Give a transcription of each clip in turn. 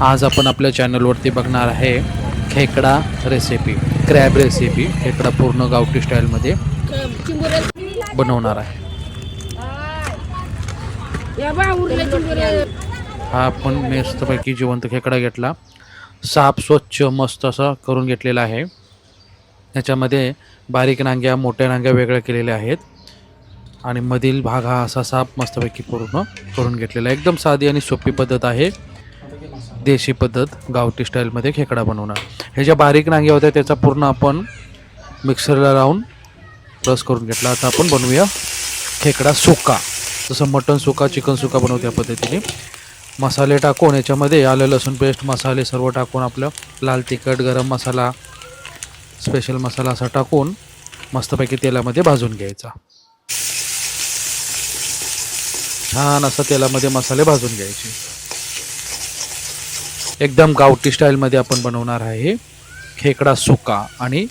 आज आपण आपल्या चॅनलवरती बघणार आहे खेकडा रेसिपी क्रॅब रेसिपी खेकडा पूर्ण गावठी स्टाईलमध्ये बनवणार आहे. हा आपण मस्तपैकी जिवंत खेकडा घेतला. साप स्वच्छ मस्त असा करून घेतलेला आहे. याच्यामध्ये बारीक नांग्या मोठ्या नांग्या वेगळ्या केलेल्या आहेत. आणि मधील भाग हा असा साप मस्तपैकी पूर्ण करून घेतलेला आहे. एकदम साधी आणि सोपी पद्धत आहे. देशी पद्धत गावठी स्टाईलमध्ये खेकडा बनवणार. हे ज्या बारीक नांग्या होत्या त्याचा पूर्ण आपण मिक्सरला लावून रस करून घेतला. आता आपण बनवूया खेकडा सुका. जसं मटन सुका चिकन सुका बनवू त्या पद्धतीने. मसाले टाकून याच्यामध्ये आलं लसूण पेस्ट मसाले सर्व टाकून आपलं लाल तिखट गरम मसाला स्पेशल मसाला असा टाकून मस्तपैकी तेलामध्ये भाजून घ्यायचा. छान असं तेलामध्ये मसाले भाजून घ्यायचे. एकदम गावठी स्टाईलमध्ये आपण बनवणार आहे. खेकडा सुका आणि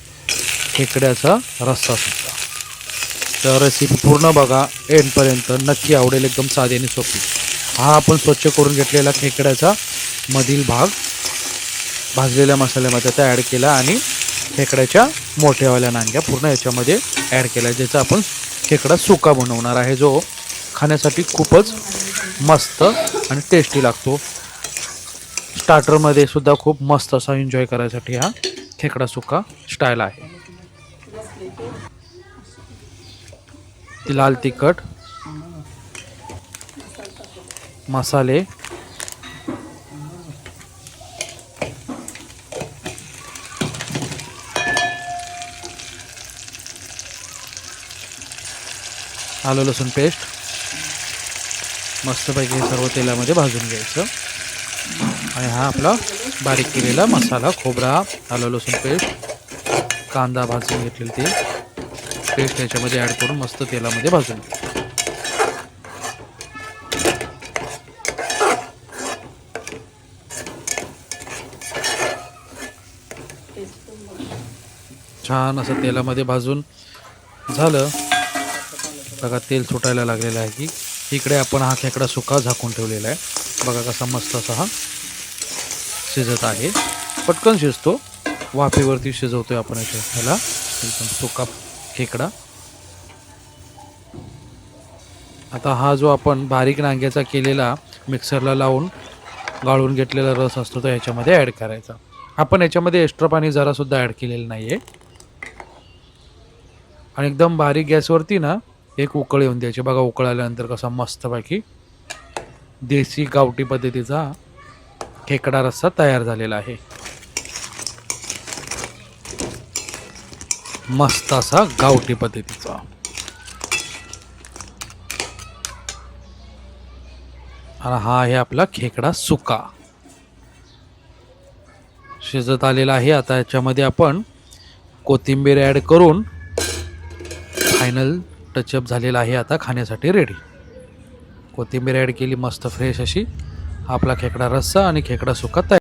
खेकड्याचा रस्सा सुद्धा तर रेसिपी पूर्ण बघा एंडपर्यंत. नक्की आवडेल एकदम साधी आणि सोपी. हा आपण स्वच्छ करून घेतलेला खेकड्याचा मधील भाग भाजलेल्या मसाल्यामध्ये आता ॲड केला आणि खेकड्याच्या मोठ्यावाल्या नांग्या पूर्ण याच्यामध्ये ॲड केल्या ज्याचा आपण खेकडा सुका बनवणार आहे. जो खाण्यासाठी खूपच मस्त आणि टेस्टी लागतो. स्टार्टरमध्ये सुद्धा खूप मस्त असा एन्जॉय करायसाठी हा खेकडा सुका स्टाईल आहे. ती लाल तिखट मसाले आलं लसूण पेस्ट मस्तपैकी हे सर्व तेलामध्ये भाजून घ्यायचं. आणि हा आपला बारीक केलेला मसाला खोबरा आलं लसूण पेस्ट कांदा भाजून घेतलेली ते. पेस्ट याच्यामध्ये ॲड करून मस्त तेलामध्ये भाजून. छान असं तेलामध्ये भाजून झालं. बघा तेल सुटायला लागलेलं आहे की. इकडे आपण हा खेकडा सुका झाकून ठेवलेला आहे. बघा कसा मस्त असा हा शिजत आहे. पटकन शिजतो. वाफेवरती शिजवतोय आपण याच्या ह्याला. एकदम सुका खेकडा. आता हा जो आपण बारीक नांग्याचा केलेला मिक्सरला लावून गाळून घेतलेला रस असतो तो ह्याच्यामध्ये ॲड करायचा. आपण याच्यामध्ये एक्स्ट्रा पाणी जरासुद्धा ॲड केलेलं नाही आहे आणि एकदम बारीक गॅसवरती ना एक उकळ येऊन द्यायची. बघा उकळ आल्यानंतर कसा मस्तपैकी देशी गावठी पद्धतीचा खेकडा रस्सा तयार झालेला आहे. मस्त असा गावठी पद्धतीचा. आणि हा आहे आपला खेकडा सुका. शिजत आलेला आहे. आता याच्यामध्ये आपण कोथिंबीर ॲड करून फायनल टचअप झालेला आहे आता खाण्यासाठी रेडी कोथिंबीर ॲड केली मस्त फ्रेश अशी. आपला खेकडा रस्सा आणि खेकडा सुका तयार.